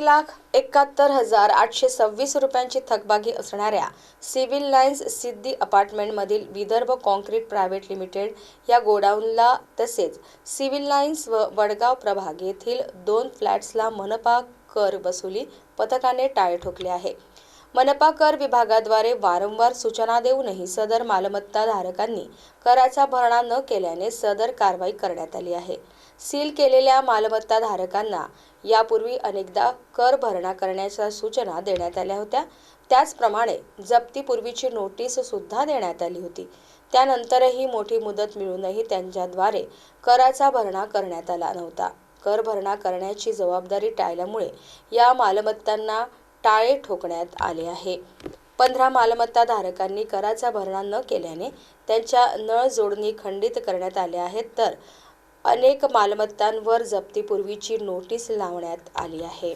एक लाख एकाहत्तर हजार आठशे सव्वीस रुपयांची थकबाकी असणाऱ्या सिव्हिल लाईन्स सिद्धी अपार्टमेंटमधील विदर्भ कॉन्क्रीट प्रायव्हेट लिमिटेड या गोडाऊनला तसेच सिव्हिल लाईन्स व वडगाव प्रभाग येथील दोन फ्लॅट्सला मनपा कर वसुली पथकाने टाळे ठोकले आहे. मनपा कर विभागाद्वारे वारंवार सूचना देऊनही सदर मालमत्ता धारकांनी कराचा भरणा न केल्याने सदर कारवाई करण्यात आली आहे. सील केलेल्या मालमत्ता धारकांना यापूर्वी अनेकदा कर भरणा करण्याच्या सूचना देण्यात आल्या होत्या. त्याचप्रमाणे जप्तीपूर्वीची नोटीस सुद्धा देण्यात आली होती. त्यानंतरही मोठी मुदत मिळूनही त्यांच्याद्वारे कराचा भरणा करण्यात आला नव्हता. कर भरणा करण्याची जबाबदारी टाळल्यामुळे या मालमत्तांना टाळे ठोकण्यात आले आहे. पंधरा मालमत्ता धारकांनी कराचा भरणा न केल्याने त्यांच्या नळ जोडणी खंडित करण्यात आल्या आहेत. तर अनेक मालमत्तांवर जप्तीपूर्वीची नोटीस लावण्यात आली आहे.